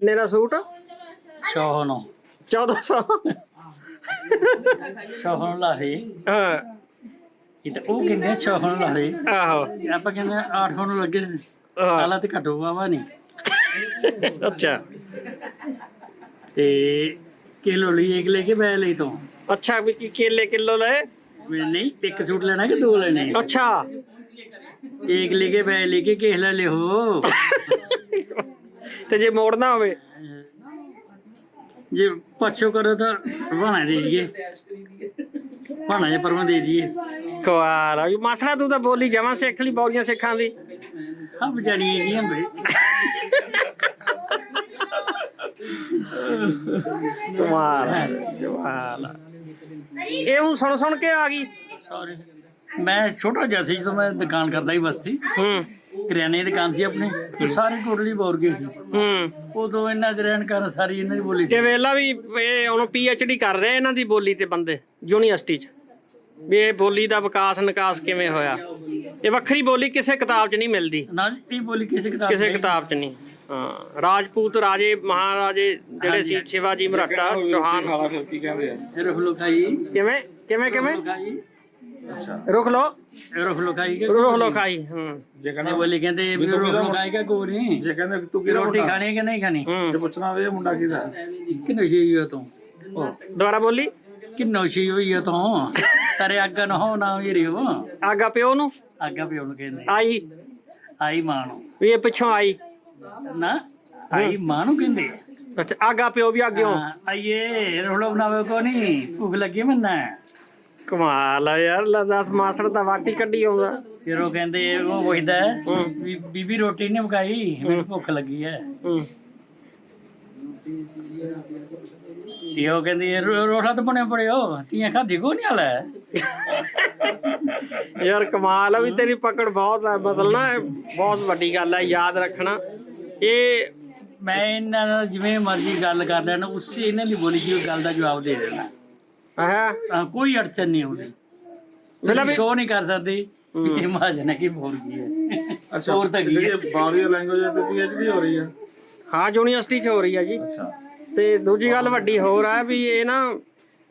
ਕਿੰਨੇ ਦਾ ਸੂਟ। ਸ਼ੋਹਨ 1400 ਸ਼ੋਹਨ ਲਾਹੇ। ਹਾਂ। ਇਹ ਤਾਂ ਉਹ ਕਹਿੰਦੇ ਸ਼ੋਹਨ ਲਾਹੇ। ਆਹੋ। ਆਪਾਂ ਕਹਿੰਦੇ ਆਠ ਨੂੰ ਲੱਗੇ। ਹਾਂ, ਸਾਲਾ ਤੇ ਘਟੋ ਬਾਵਾ ਨਹੀਂ। ਅੱਛਾ। ਤੇ ਕਿਲੋ ਲਈ ਇੱਕ ਲੈ ਕੇ ਬੈ ਲਈ ਤੋਂ। ਅੱਛਾ ਵੀ ਕੀ ਕੇਲੇ ਕਿਲੋ ਲਏ? ਮੈਂ ਨਹੀਂ ਇੱਕ ਸੂਟ ਲੈਣਾ ਕਿ ਦੋ ਲੈਣੇ? ਅੱਛਾ। ਇੱਕ ਲੈ ਕੇ ਬੈ ਲੈ ਕੇ ਕਿਸ ਲੈ ਲਿਓ। ਤੇ ਜੇ ਮੋੜਨਾ ਹੋਵੇ। ਜੇ ਪਛੋ ਕਰੋ ਤਾਂ ਬਣਾ ਦੇ ਦਈਏ। ਬਣਾ ਜੇ ਪਰਮਾ ਦੇ ਦਈਏ। ਕਵਾਲ ਆ ਮਾਸੜਾ ਤੂੰ ਤਾਂ ਬੋਲੀ ਜਮਾਂ ਸਿੱਖ ਲਈ ਬੌਲੀਆਂ ਸਿੱਖਾਂ ਦੀ। ਹਾਂ ਬਜਾਣੀ ਹੈਗੀਆਂ ਬਈ ਕਮਾਲ ਆ, ਕਮਾਲ ਆ। ਇਹ ਹੁਣ ਸੁਣ ਸੁਣ ਕੇ ਆ ਗਈ। ਸੌਰੀ ਮੈਂ ਛੋਟਾ ਜਿਹਾ ਸੀ ਜਦੋਂ ਮੈਂ ਦੁਕਾਨ ਕਰਦਾ ਸੀ ਬਸਤੀ। ਹੂੰ। ਕਰਿਆਨੇ ਦੀ ਦੁਕਾਨ ਸੀ ਆਪਣੇ ਤੇ ਸਾਰੇ ਟੋਟਲੀ ਬੋਰ ਗਏ ਸੀ। ਹੂੰ। ਉਦੋਂ ਇਹਨਾਂ ਦੇ ਰਹਿਣ ਕਾਰਨ ਸਾਰੀ ਇਹਨਾਂ ਦੀ ਬੋਲੀ ਸੀ। ਤੇ ਵੇਲਾ ਵੀ ਇਹ ਹੁਣ ਡੀ ਕਰ ਰਹੇ ਇਹਨਾਂ ਦੀ ਬੋਲੀ ਤੇ ਬੰਦੇ ਯੂਨੀਵਰਸਿਟੀ ਚ। ਵੀ ਇਹ ਬੋਲੀ ਦਾ ਵਿਕਾਸ ਨਿਕਾਸ ਕਿਵੇਂ ਹੋਇਆ? ਇਹ ਵੱਖਰੀ ਬੋਲੀ ਕਿਸੇ ਕਿਤਾਬ 'ਚ ਨਹੀਂ ਮਿਲਦੀ। ਨਾ ਇਹ ਬੋਲੀ ਕਿਸੇ ਕਿਤਾਬ ਕਿਸੇ ਚ ਕਿਤਾਬ 'ਚ ਨਹੀਂ। ਹਾਂ ਰਾਜਪੂਤ ਰਾਜੇ ਮਹਾਰਾਜੇ ਜਿਹੜੇ ਸੀ ਸ਼ਿਵਾਜੀ ਮਰਾਠਾ ਚੌਹਾਨ। ਫਿਰ ਕੀ ਕਹਿੰਦੇ ਆ। ਰੁਖ ਲੋਕਾਈ। ਕਿਵੇਂ ਕਿਵੇਂ ਕਿਵੇਂ? ਲੋਕਾਈ ਰੁਕ ਲੋ ਰੁਖ ਲੋਕਾਈ ਕੇ ਰੁਕ ਲੋ ਖਾਈ ਹੂੰ। ਜੇ ਕਹਿੰਦਾ ਬੋਲੀ ਕਹਿੰਦੇ ਵੀ ਰੁਖ ਲੋਕਾਈ ਕਾ ਕੋਈ ਨਹੀਂ ਜੇ ਕਹਿੰਦੇ ਤੂੰ ਕਿਹਦਾ ਰੋਟੀ ਖਾਣੀ ਕਿ ਨਹੀਂ ਖਾਣੀ? ਹੂੰ। ਜੇ ਪੁੱਛਣਾ ਵੇ ਇਹ ਮੁੰਡਾ ਕਿਹਦਾ? ਕਿੰਨੋ ਸ਼ੀ ਹੋ ਤੂੰ? ਦੁਬਾਰਾ ਬੋਲੀ। ਕਿੰਨੋ ਸ਼ੀ ਹੋਈ ਹੋ ਤੂੰ? ਤੇਰੇ ਅੱਗਾ ਨਾ ਹੋ ਨਾ ਵੀ ਰਿਓ। ਆਗਾ ਪਿਓ ਨੂੰ? ਅੱਗਾ ਪਿਓ ਨੂੰ ਕਹਿੰਦੇ। ਆਈ। ਆਈ ਮਾਂ ਨੂੰ। ਵੀ ਇਹ ਪਿੱਛੋਂ ਆਈ। ਨਾ? ਆਈ ਮਾਂ ਨੂੰ ਕਹਿੰਦੇ। ਅੱਛਾ ਆਗਾ ਪਿਓ ਵੀ ਅੱਗਿਓਂ ਹਾਂ, ਆਈਏ। ਰੋਲੋ ਬਣਾਵੇ ਕੋ ਨਹੀਂ? ਭੁੱਖ ਲੱਗੀ ਮੰਨਾ। ਕਮਾਲ ਆ ਯਾਰ ਲੈ ਦੱਸ ਮਾਸਟਰ ਤਾਂ ਵਾਟੀ ਕੱਢੀ ਆਉਂਦਾ। ਫਿਰ ਉਹ ਕਹਿੰਦੇ ਉਹ ਪੁੱਛਦਾ ਹੈ, ਵੀ ਬੀਬੀ ਰੋਟੀ ਨਹੀਂ ਪਕਾਈ? ਮੈਨੂੰ ਭੁੱਖ ਲੱਗੀ ਹੈ ਹੂੰ। ਤੇ ਉਹ ਕਹਿੰਦੀ ਰੋ- ਰੋਟਾ ਤਾਂ ਬਣੇ ਪੜਿਓ ਤੀਆਂ ਖਾਧੀ ਕੋ ਨਹੀਂ ਹਲਾ ਯਾਰ ਕਮਾਲ ਆ ਵੀ ਤੇਰੀ ਪਕੜ ਬਹੁਤ ਮਤਲਬ ਨਾ ਇਹ ਬਹੁਤ ਵੱਡੀ ਗੱਲ ਹੈ ਯਾਦ ਰੱਖਣਾ। ਇਹ ਮੈਂ ਇਹਨਾਂ ਨਾਲ ਜਿਵੇਂ ਮਰਜ਼ੀ ਗੱਲ ਕਰ ਲੈਣਾ ਉਸੇ ਇਹਨਾਂ ਦੀ ਬੋਲੀ ਜੀ ਗੱਲ ਦਾ ਜਵਾਬ ਦੇ ਦੇਣਾ। ਹੈ ਕੋਈ ਅੜਚਨ ਨਹੀਂ ਆਉਂਦੀ। ਮਤਲਬ ਤੁਸੀਂ ਸ਼ੋ ਨਹੀਂ ਕਰ ਸਕਦੇ। ਵੀ ਇਹ ਮਹਾਜਨ ਹੈ ਕਿ ਬੋਲ ਗਈ ਹੈ। ਅੱਛਾ। ਹੋਰ ਤਾਂ ਕੀ ਹੈ? ਜਿਹੜੀ ਬਾਹਰੀ ਲੈਂਗੁਏਜ ਹੈ ਤੇ ਪੀਐਚਡੀ ਹੋ ਰਹੀ ਹੈ ਹਾਂ ਯੂਨੀਵਰਸਿਟੀ 'ਚ ਹੋ ਰਹੀ ਆ ਜੀ। ਅੱਛਾ। ਤੇ ਦੂਜੀ ਗੱਲ ਵੱਡੀ ਹੋਰ ਆ ਵੀ ਇਹ ਨਾ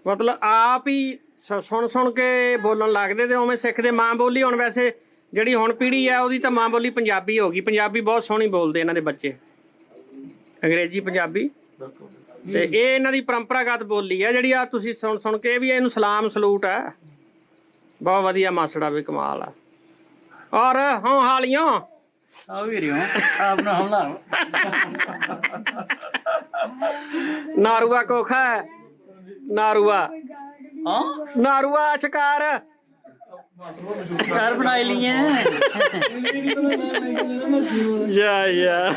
ਮਤਲਬ ਆਪ ਹੀ ਸ- ਸੁਣ ਸੁਣ ਕੇ ਬੋਲਣ ਲੱਗਦੇ ਤੇ ਉਵੇਂ ਸਿੱਖਦੇ ਮਾਂ ਬੋਲੀ ਹੁਣ ਵੈਸੇ ਜਿਹੜੀ ਹੁਣ ਪੀੜ੍ਹੀ ਆ ਉਹਦੀ ਤਾਂ ਮਾਂ ਬੋਲੀ ਪੰਜਾਬੀ ਹੋ ਗਈ। ਪੰਜਾਬੀ ਬਹੁਤ ਸੋਹਣੀ ਬੋਲਦੇ ਇਹਨਾਂ ਦੇ ਬੱਚੇ। ਅੰਗਰੇਜ਼ੀ ਪੰਜਾਬੀ। ਬਿਲਕੁਲ। ਤੇ ਇਹ ਇਹਨਾਂ ਦੀ ਪਰੰਪਰਾਗਤ ਬੋਲੀ ਆ ਜਿਹੜੀ ਆ ਤੁਸੀਂ ਸੁਣ ਸੁਣ ਕੇ ਵੀ ਇਹਨੂੰ ਸਲਾਮ ਸਲੂਟ ਆ ਬਹੁਤ ਵਧੀਆ ਮਾਸੜਾ ਵੀ ਕਮਾਲ ਆ। ਔਰ ਹਾਂ ਹਾਲੀਆਂ ਆ ਵੀ ਰਿਓ ਆਪ ਨਾ ਹਮਲਾ ਨਾਰੂਆ ਕੋਖਾ ਹੈ। ਨਾਰੂਆ। ਹਾਂ? ਨਾਰੂਆ ਸ਼ਿਕਾਰ। ਘਰ ਬਣਾਈ ਲਈਏ ਯਾ ਯਾ।